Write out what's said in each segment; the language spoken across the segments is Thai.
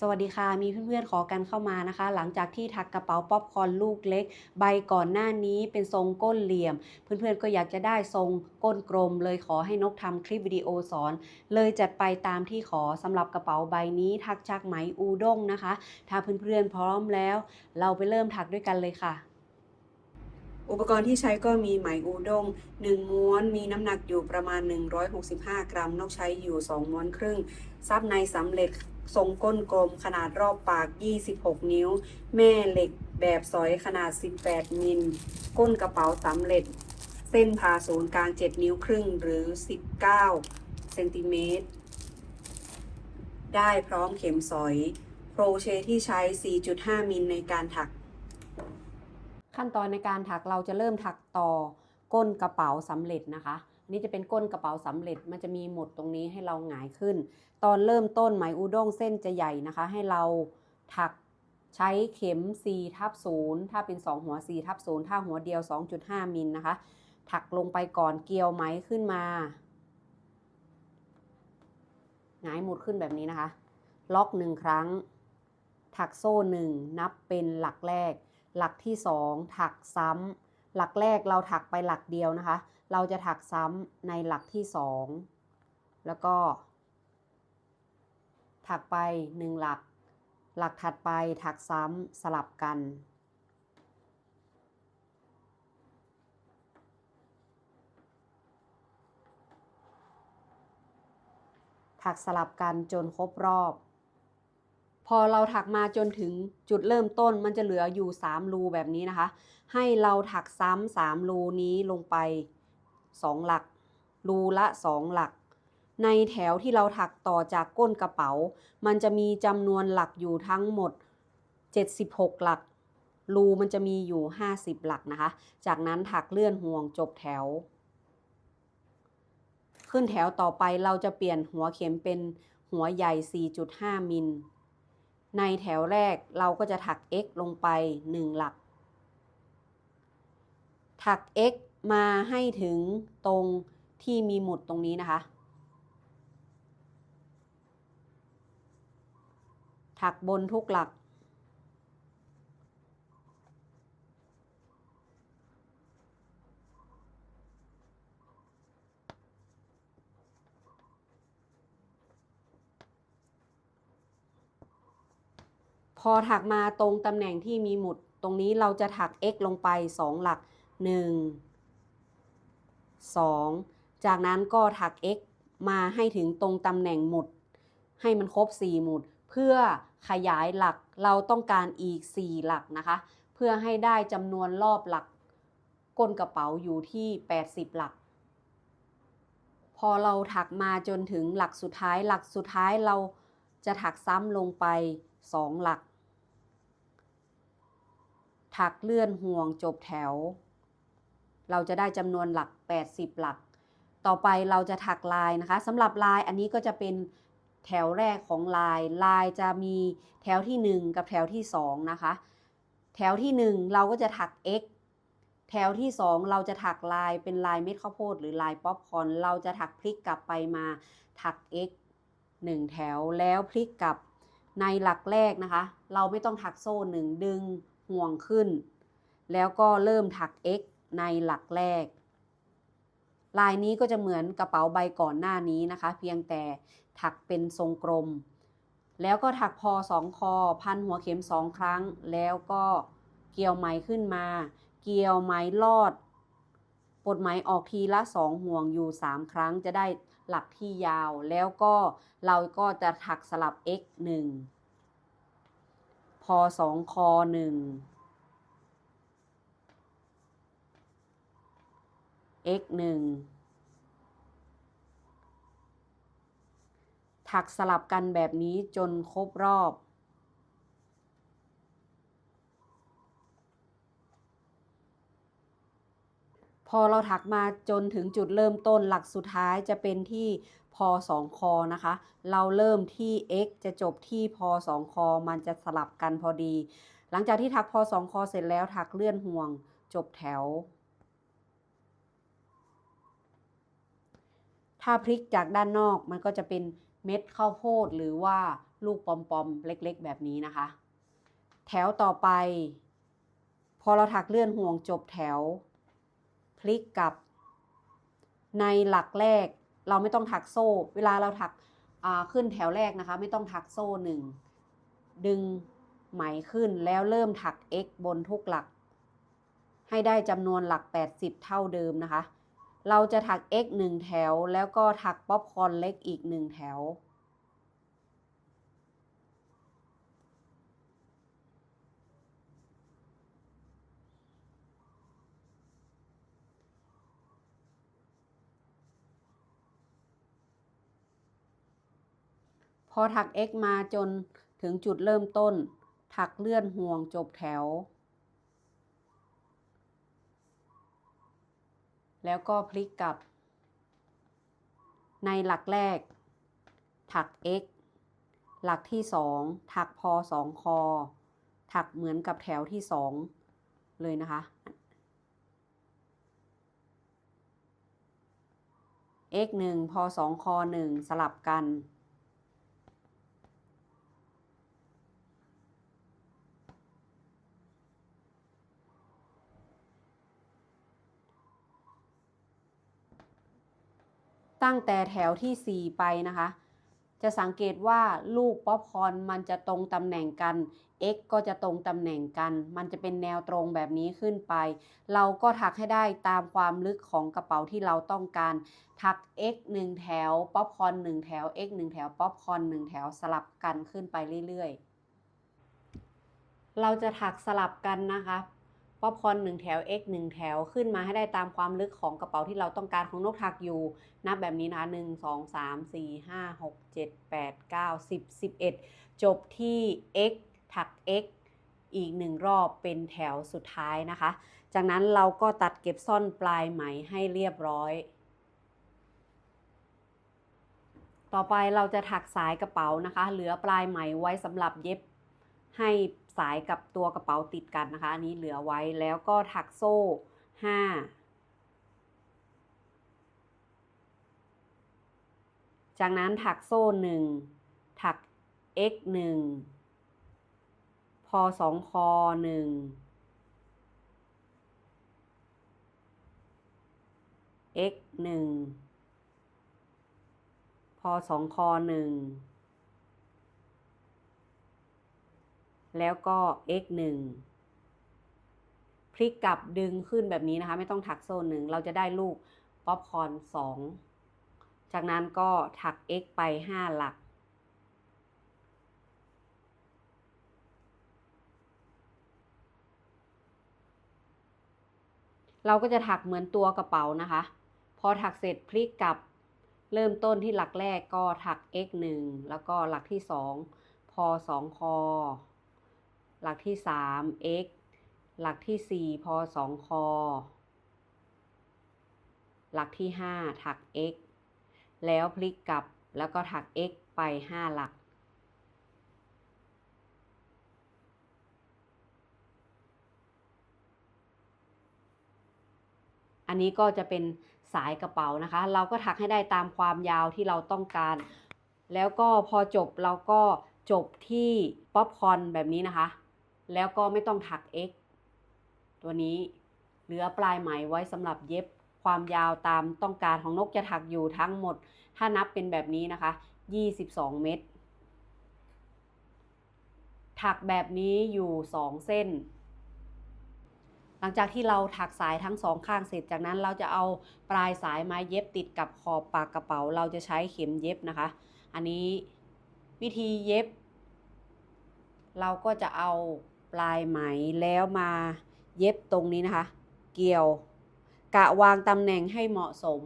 สวัสดีค่ะมีเพื่อนๆขอกันเข้ามานะคะ หลังจากที่ถักกระเป๋าป๊อปคอนลูกเล็ก ใบก่อนหน้านี้เป็นทรงก้นเหลี่ยม เพื่อนๆก็อยากจะได้ทรงก้นกลม เลยขอให้นกทำคลิปวิดีโอสอน เลยจัดไปตามที่ขอสำหรับกระเป๋าใบนี้ถักจากไหมอูด้งนะคะ ถ้าเพื่อนๆพร้อมแล้ว เราไปเริ่มถักด้วยกันเลยค่ะ อุปกรณ์ที่ใช้ก็มีไหมอูด้ง1ม้วนมีน้ำหนักอยู่ประมาณ 165 กรัม นกใช้อยู่ 2 ม้วนครึ่ง ซับในสำเร็จ ทรงก้นกลมขนาดรอบปาก 26 นิ้ว แม่เหล็กแบบสอยขนาด 18 มิล ก้นกระเป๋าสำเร็จ เส้นผ่าศูนย์กลาง 7 นิ้วครึ่งหรือ 19 เซนติเมตร ได้พร้อมเข็มสอย โครเชต์ที่ใช้ 4.5 มิลในการถัก ขั้นตอนในการถักเราจะเริ่มถักต่อก้นกระเป๋าสำเร็จนะคะ อันนี้จะเป็นก้นกระเป๋าสำเร็จ มันจะมีหมุดตรงนี้ให้เราหงายขึ้น ตอนเริ่มต้นไหมอุด้งเส้นจะใหญ่นะคะ ให้เราถักใช้เข็ม4ทับ0ถ้าเป็น 2 หัว4ทับ0ถ้าหัวเดียว 2.5 มิลนะคะ ถักลงไปก่อนเกี่ยวไหมขึ้นมาหงายหมุดขึ้นแบบนี้นะคะ ล็อกหนึ่งครั้ง ถักโซ่หนึ่งนับเป็นหลักแรก หลักที่สองถักซ้ำหลักแรกเราถักไปหลักเดียวนะคะ เราจะถักซ้ำในหลักที่สองแล้วก็ ถักไปหนึ่งหลัก หลักถัดไปถักซ้ำสลับกัน ถักสลับกันจนครบรอบ พอเราถักมาจนถึงจุดเริ่มต้นมันจะเหลืออยู่ 3 รูแบบนี้นะคะ ให้เราถักซ้ำ3รูนี้ลงไป 2 หลัก รูละ 2 หลัก ในแถวที่เราถักต่อจากก้นกระเป๋า มันจะมีจำนวนหลักอยู่ทั้งหมด 76 หลัก รูมันจะมีอยู่ 50 หลักนะคะ จากนั้นถักเลื่อนห่วงจบแถว ขึ้นแถวต่อไปเราจะเปลี่ยนหัวเข็มเป็นหัวใหญ่ 4.5 มิล ในแถวแรกเราก็จะถัก x ลงไป 1 หลัก ถัก x มาให้ถึงตรงที่มีหมุดตรงนี้นะคะ ถักบนทุกหลัก พอถักมาตรงตำแหน่งที่มีหมุดตรงนี้เราจะถัก x ลงไป 2 หลัก 1 2 จากนั้นก็ถัก x มาให้ถึงตรงตำแหน่งหมุด ให้มันครบ 4 หมุด เพื่อขยายหลักเราต้องการอีก 4 หลักนะคะ เพื่อให้ได้จำนวนรอบหลัก ก้นกระเป๋าอยู่ที่ 80 หลัก พอเราถักมาจนถึงหลักสุดท้ายหลักสุดท้ายเราจะถักซ้ำลงไป 2 หลัก ถักเลื่อนห่วงจบแถว เราจะได้จำนวนหลัก 80 หลัก ต่อไปเราจะถักลายนะคะสำหรับลายอันนี้ก็จะเป็นแถวแรกของลาย ลายจะมีแถวที่ 1 กับแถวที่ 2 นะคะ แถวที่ 1 เราก็จะถัก x แถวที่ 2 เราจะถักลายเป็นลายเม็ดข้าวโพดหรือลายป๊อปคอนเราจะถักพลิกกลับไปมา ถัก x 1 แถวแล้วพลิกกลับในหลักแรกนะคะ เราไม่ต้องถักโซ่หนึ่งดึงห่วงขึ้น แล้วก็เริ่มถัก x ในหลักแรก ลายนี้ก็จะเหมือนกระเป๋าใบก่อนหน้านี้นะคะ เพียงแต่ถักเป็นทรงกลม แล้วก็ถักพอสองคอ พันหัวเข็มสองครั้ง แล้วก็เกี่ยวไหมขึ้นมา เกี่ยวไหมลอดปลดไหมออกทีละสองห่วงอยู่3ครั้งจะได้หลักที่ยาว แล้วก็เราก็จะถักสลับ x 1พอสองคอ1 x 1ถักสลับกันแบบนี้จนครบรอบ พอเราถักมาจนถึงจุดเริ่มต้นหลักสุดท้ายจะเป็นที่พอสองคอนะคะ เราเริ่มที่ x จะจบที่พอสองคอมันจะสลับกันพอดี หลังจากที่ถักพอสองคอเสร็จแล้วถักเลื่อนห่วง จบแถว ถ้าพลิกจากด้านนอกมันก็จะเป็นเม็ดข้าวโพดหรือว่าลูกปอมๆเล็กๆ แบบนี้นะคะ แถวต่อไป พอเราถักเลื่อนห่วงจบแถว พลิกกลับ ในหลักแรกเราไม่ต้องถักโซ่ เวลาเราถักขึ้นแถวแรกนะคะ ไม่ต้องถักโซ่หนึ่งดึงไหมขึ้นแล้วเริ่มถัก x บนทุกหลัก ให้ได้จำนวนหลัก 80 เท่าเดิมนะคะ เราจะถัก x 1 แถว แล้วก็ถักป๊อปคอนเล็กอีก 1 แถว พอถัก x มาจนถึงจุดเริ่มต้น ถักเลื่อนห่วงจบแถว แล้วก็พลิกกลับ ในหลักแรก ถัก x หลักที่ 2 ถักพอ2คอ ถักเหมือนกับแถวที่ 2 เลยนะคะ x 1พอ2คอ1สลับกัน ตั้งแต่แถวที่ 4 ไปนะคะ จะสังเกตว่าลูกป๊อปคอนมันจะตรงตำแหน่งกัน x ก็จะตรงตำแหน่งกัน มันจะเป็นแนวตรงแบบนี้ขึ้นไป เราก็ถักให้ได้ตามความลึกของกระเป๋าที่เราต้องการ ถัก x 1 แถว ป๊อปคอน1แถว x 1แถว ป๊อปคอน1แถวสลับกันขึ้นไปเรื่อยๆ เราจะถักสลับกันนะคะ ป๊อปคอร์น1แถว x 1 แถวขึ้นมาให้ได้ตามความลึกของกระเป๋าที่เราต้องการของนกถักอยู่ นับแบบนี้นะคะ1 2 3 4 5 6 7 8 9 10 11 จบที่ x ถัก x อีกหนึ่งรอบเป็นแถวสุดท้ายนะคะ จากนั้นเราก็ตัดเก็บซ่อนปลายไหมให้เรียบร้อย ต่อไปเราจะถักสายกระเป๋านะคะ เหลือปลายไหมไว้สำหรับเย็บให้ สายกับตัวกระเป๋าติดกันนะคะ อันนี้เหลือไว้แล้วก็ถักโซ่5จากนั้นถักโซ่1ถัก x 1พอ2คอ1 x 1พอ2คอ1 แล้วก็ x 1พลิกกลับดึงขึ้นแบบนี้นะคะ ไม่ต้องถักโซ่หนึ่งเราจะได้ลูกป๊อปคอร์น2จากนั้นก็ถัก x ไป 5 หลัก เราก็จะถักเหมือนตัวกระเป๋านะคะ พอถักเสร็จพลิกกลับเริ่มต้นที่หลักแรกก็ถัก x 1แล้วก็หลักที่ 2 พอ 2 คอ หลักที่3 x หลักที่4พอ2คอ หลักที่5ถัก x แล้วพลิกกลับแล้วก็ถัก x ไป5หลัก อันนี้ก็จะเป็นสายกระเป๋านะคะ เราก็ถักให้ได้ตามความยาวที่เราต้องการ แล้วก็พอจบเราก็จบที่ป๊อปคอนแบบนี้นะคะ แล้วก็ไม่ต้องถัก x ตัวนี้เหลือปลายไหมไว้สำหรับเย็บความยาวตามต้องการของนกจะถักอยู่ทั้งหมด ถ้านับเป็นแบบนี้นะคะ 22 เม็ดถักแบบนี้อยู่ 2 เส้น หลังจากที่เราถักสายทั้งสองข้างเสร็จจากนั้นเราจะเอาปลายสายมาเย็บติดกับขอบปากกระเป๋า เราจะใช้เข็มเย็บนะคะ อันนี้วิธีเย็บ เราก็จะเอา ปลายไหมแล้วมาเย็บตรงนี้นะคะ เกี่ยว กะวางตำแหน่งให้เหมาะสม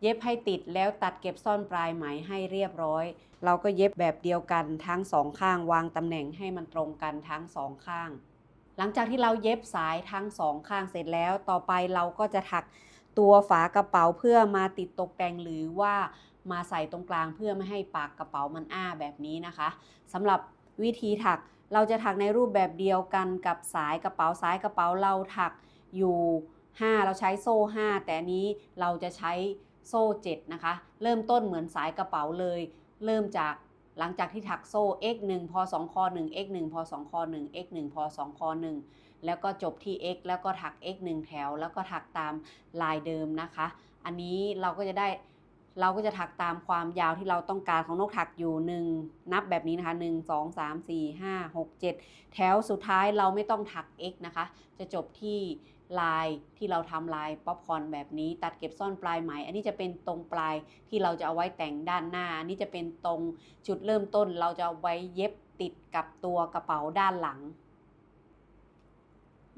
เย็บให้ติดแล้วตัดเก็บซ่อนปลายไหมให้เรียบร้อย เราก็เย็บแบบเดียวกันทั้งสองข้าง วางตำแหน่งให้มันตรงกันทั้งสองข้าง หลังจากที่เราเย็บสายทั้งสองข้างเสร็จแล้ว ต่อไปเราก็จะถักตัวฝากระเป๋าเพื่อมาติดตกแต่งหรือว่ามาใส่ตรงกลางเพื่อไม่ให้ปากกระเป๋ามันอ้าแบบนี้นะคะสำหรับวิธีถักเราจะถักในรูปแบบเดียวกันกับสายกระเป๋าสายกระเป๋าเราถักอยู่ 5 เราใช้โซ่ 5 แต่นนี้เราจะใช้โซ่ 7 นะคะ เริ่มต้นเหมือนสายกระเป๋าเลย เริ่มจาก หลังจากที่ถักโซ่ x 1พอ2คอ1 x 1พอ2คอ1 x 1พอ2คอ1แล้วก็จบที่ x แล้วก็ถัก x 1แถว แล้วก็ถักตามลายเดิมนะคะ อันนี้เราก็จะได้เราก็จะถักตามความยาวที่เราต้องการของนกถักอยู่ 1 นับแบบนี้นะคะ 1 2 3 4 5 6 7 แถวสุดท้ายเราไม่ต้องถัก x นะคะ จะจบที่ ลายที่เราทำลายป๊อปคอร์นแบบนี้ ตัดเก็บซ่อนปลายไหม อันนี้จะเป็นตรงปลายที่เราจะเอาไว้แต่งด้านหน้า อันนี้จะเป็นตรงจุดเริ่มต้นเราจะเอาไว้เย็บติดกับตัวกระเป๋าด้านหลัง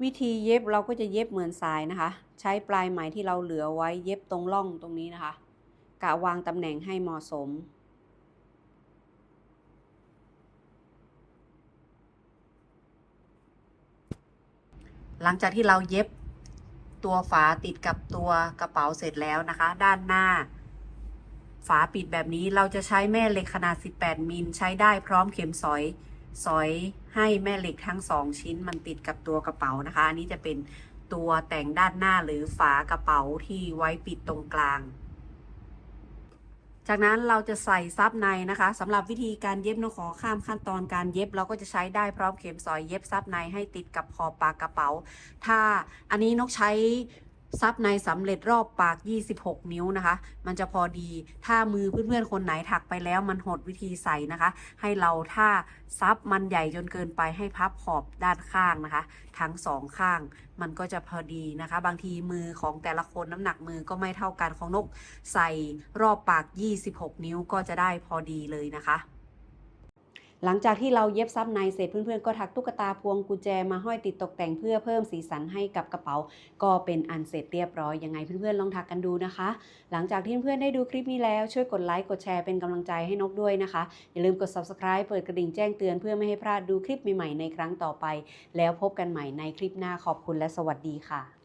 วิธีเย็บเราก็จะเย็บเหมือนสายนะคะ ใช้ปลายไหมที่เราเหลือไว้เย็บตรงร่องตรงนี้นะคะกะวางตำแหน่งให้เหมาะสม หลังจากที่เราเย็บตัวฝาติดกับตัวกระเป๋าเสร็จแล้วนะคะ ด้านหน้า ฝาปิดแบบนี้เราจะใช้แม่เหล็กขนาด 18 มิลใช้ได้พร้อมเข็มสอยสอยให้แม่เหล็กทั้งสองชิ้นมันติดกับตัวกระเป๋านะคะ อันนี้จะเป็นตัวแต่งด้านหน้าหรือฝากระเป๋าที่ไว้ปิดตรงกลาง จากนั้นเราจะใส่ซับในนะคะสำหรับวิธีการเย็บนกขอข้ามขั้นตอนการเย็บเราก็จะใช้ได้พร้อมเข็มสอยเย็บซับในให้ติดกับขอบปากกระเป๋า ถ้าอันนี้นกใช้ ซับในสำเร็จรอบปาก 26 นิ้วนะคะ มันจะพอดี ถ้ามือเพื่อนๆ คนไหนถักไปแล้วมันหดวิธีใส่นะคะ ให้เราถ้าซับมันใหญ่จนเกินไปให้พับขอบด้านข้างนะคะ ทั้งสองข้าง มันก็จะพอดีนะคะ บางทีมือของแต่ละคนน้ำหนักมือก็ไม่เท่ากันของนก ใส่รอบปาก 26 นิ้วก็จะได้พอดีเลยนะคะ หลังจากที่เราเย็บซับในเสร็จเพื่อนๆ ก็ถักตุ๊กตาพวงกุญแจมาห้อยติดตกแต่งเพื่อเพิ่มสีสันให้กับกระเป๋า ก็เป็นอันเสร็จเรียบร้อยยังไงเพื่อนๆลองถักกันดูนะคะ หลังจากที่เพื่อนๆได้ดูคลิปนี้แล้วช่วยกดไลค์กดแชร์เป็นกำลังใจให้นกด้วยนะคะ อย่าลืมกด subscribe เปิดกระดิ่งแจ้งเตือนเพื่อไม่ให้พลาดดูคลิปใหม่ๆในครั้งต่อไป แล้วพบกันใหม่ในคลิปหน้าขอบคุณและสวัสดีค่ะ